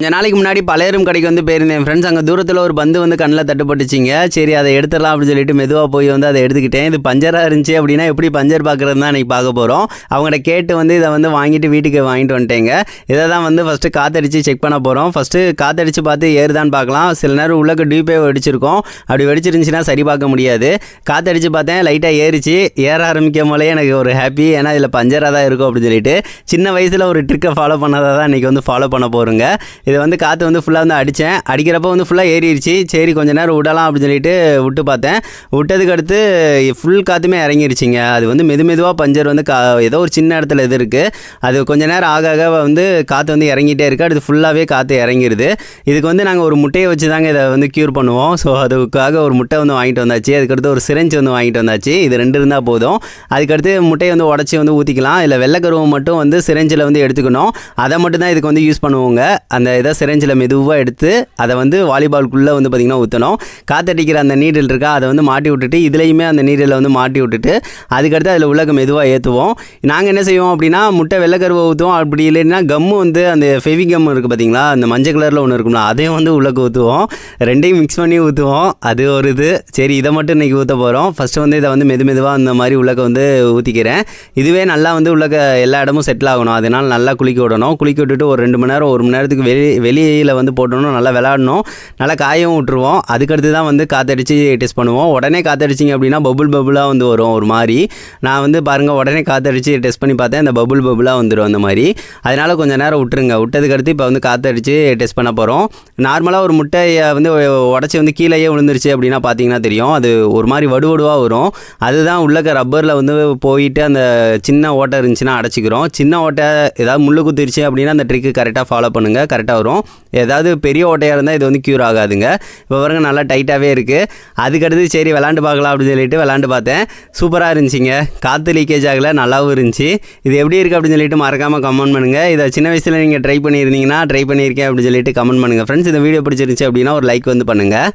கொஞ்ச நாளைக்கு முன்னாடி பழையரும் கடைக்கு வந்து போயிருந்தேன். ஃப்ரெண்ட்ஸ் அங்கே தூரத்தில் ஒரு பந்து வந்து கண்ணில் தட்டுப்பட்டுச்சிங்க. சரி அதை எடுத்துடலாம் அப்படின்னு சொல்லிட்டு மெதுவாக போய் வந்து அதை எடுத்துக்கிட்டேன். இது பஞ்சராக இருந்துச்சு அப்படின்னா எப்படி பஞ்சர் பார்க்குறது தான் இன்றைக்கி பார்க்க போகிறோம் அவங்கள்ட்ட கேட்டு வந்து இதை வந்து வாங்கிட்டு வீட்டுக்கு வாங்கிட்டு வந்துட்டேங்க. இதை தான் வந்து ஃபஸ்ட்டு காற்றடிச்சு செக் பண்ண போகிறோம் ஃபஸ்ட்டு காற்றடிச்சு பார்த்து ஏறுதான்னு பார்க்கலாம். சில நேரம் உள்ளக்கு டியூபே வெடிச்சிருக்கோம். அப்படி வெடிச்சிருந்துச்சுன்னா சரி பார்க்க முடியாது. காற்றடிச்சு பார்த்தேன் லைட்டாக ஏறிச்சு. ஏற ஆரம்பிக்கும் போலே எனக்கு ஒரு ஹாப்பி ஏன்னா இதில் பஞ்சராக தான் இருக்கும் அப்படின்னு சொல்லிட்டு. சின்ன வயசில் ஒரு ட்ரிக்கை ஃபாலோ பண்ணதை தான் இன்றைக்கி வந்து ஃபாலோ பண்ண போகிறோங்க இது வந்து காற்று வந்து ஃபுல்லாக வந்து அடித்தேன். அடிக்கிறப்ப வந்து ஃபுல்லாக ஏறிடுச்சு சரி கொஞ்ச நேரம் விடலாம் அப்படின்னு சொல்லிட்டு விட்டு பார்த்தேன். விட்டதுக்கு அடுத்து ஃபுல் காற்றுமே இறங்கிருச்சிங்க. அது வந்து மெது மெதுவாக பஞ்சர் வந்து கா ஏதோ ஒரு சின்ன இடத்துல இது இருக்குது அது கொஞ்ச நேரம் ஆக ஆக வந்து காற்று வந்து இறங்கிட்டே இருக்குது அடுத்து ஃபுல்லாகவே காற்று இறங்கிருது. இதுக்கு வந்து நாங்கள் ஒரு முட்டையை வச்சு தாங்க இதை வந்து க்யூர் பண்ணுவோம். ஸோ அதுக்காக ஒரு முட்டை வந்து வாங்கிட்டு வந்தாச்சு. அதுக்கடுத்து ஒரு சிரஞ்ச் வந்து வாங்கிட்டு வந்தாச்சு. இது ரெண்டு இருந்தால் போதும். அதுக்கடுத்து முட்டையை வந்து உடச்சி வந்து ஊற்றிக்கலாம் இல்லை வெள்ளைக்கருவை மட்டும் வந்து சிரஞ்சில் வந்து எடுத்துக்கணும். அதை மட்டும் தான் இதுக்கு வந்து யூஸ் பண்ணுவோங்க. அந்த இதை சிரஞ்சில் மெதுவாக எடுத்து அதை வந்து வாலிபால்குள்ளே வந்து பார்த்திங்கன்னா ஊற்றணும் காத்தடிக்கிற அந்த நீடில் இருக்கா அதை வந்து மாட்டி விட்டுட்டு இதுலேயுமே அந்த நீரில் வந்து மாட்டி விட்டுட்டு அதுக்கடுத்து அதில் உள்ளக்க மெதுவாக ஏற்றுவோம் நாங்கள் என்ன செய்வோம் அப்படின்னா முட்டை வெள்ளைக்கருவை ஊற்றுவோம் அப்படி இல்லைன்னா கம்மு வந்து அந்த ஃபெவி கம் இருக்குது பார்த்தீங்களா அந்த மஞ்சள் கலரில் ஒன்று இருக்கும்ல அதையும் வந்து உள்ளக்க ஊற்றுவோம் ரெண்டையும் மிக்ஸ் பண்ணி ஊற்றுவோம் அது ஒரு இது. சரி இதை மட்டும் இன்றைக்கி ஊற்ற போகிறோம் ஃபஸ்ட்டு வந்து இதை வந்து மெது மெதுவாக அந்த மாதிரி உள்ளக்க வந்து ஊற்றிக்கிறேன் இதுவே நல்லா வந்து உள்ளக்க எல்லா இடமும் செட்டில் ஆகணும். அதனால் நல்லா குளிக்க விடணும். குளிக்க விட்டுட்டு ஒரு ரெண்டு மணி நேரம் ஒரு மணி நேரத்துக்கு வெளியே வெளியில் வந்து போட்டோம்னா நல்லா விளாடணும். நல்லா காயவும் விட்டுருவோம். அதுக்கடுத்து தான் வந்து காற்றடிச்சு டெஸ்ட் பண்ணுவோம். உடனே காற்றடிச்சிங்க அப்படின்னா பபுள் பபுளாக வந்து வரும் ஒரு மாதிரி. நான் வந்து பாருங்கள் உடனே காற்றடிச்சு டெஸ்ட் பண்ணி பார்த்தேன். அந்த பபுள் பபுளாக வந்துடும் அந்த மாதிரி. அதனால் கொஞ்சம் நேரம் விட்டுருங்க. விட்டதுக்கடுத்து இப்போ வந்து காற்றடிச்சு டெஸ்ட் பண்ண போகிறோம் நார்மலாக ஒரு முட்டையை வந்து உடச்சி வந்து கீழேயே விழுந்துருச்சு அப்படின்னா பார்த்தீங்கன்னா தெரியும். அது ஒரு மாதிரி வடுவடுவாக வரும். அதுதான் உள்ளக்க ரப்பரில் வந்து போயிட்டு அந்த சின்ன ஓட்டை இருந்துச்சுன்னா அடைச்சிக்கிறோம். சின்ன ஓட்டை ஏதாவது முள்ளு குத்திருச்சு அப்படின்னா அந்த ட்ரிக்கு கரெக்டாக ஃபாலோ பண்ணுங்கள் கரெக்டாக வரும். ஏதாவது பெரிய ஓட்டையாக இருந்தால் இது வந்து க்யூர் ஆகாதுங்க. இப்போ பாருங்க நல்லா டைட்டாகவே இருக்குது அதுக்கடுத்து சரி விளாண்டு பார்க்கலாம் அப்படின்னு சொல்லிட்டு விளாண்டு பார்த்தேன். சூப்பராக இருந்துச்சுங்க. காற்று லீக்கேஜ் ஆகலை நல்லாவும் இருந்துச்சு. இது எப்படி இருக்குது அப்படின்னு சொல்லிட்டு மறக்காமல் கமெண்ட் பண்ணுங்கள் இதை சின்ன வயசில் நீங்கள் ட்ரை பண்ணியிருந்தீங்கன்னா ட்ரை பண்ணியிருக்கேன் அப்படின்னு சொல்லிட்டு கமெண்ட் பண்ணுங்கள் ஃப்ரெண்ட்ஸ் இந்த வீடியோ பிடிச்சிருந்துச்சு அப்படின்னா ஒரு லைக் வந்து பண்ணுங்கள்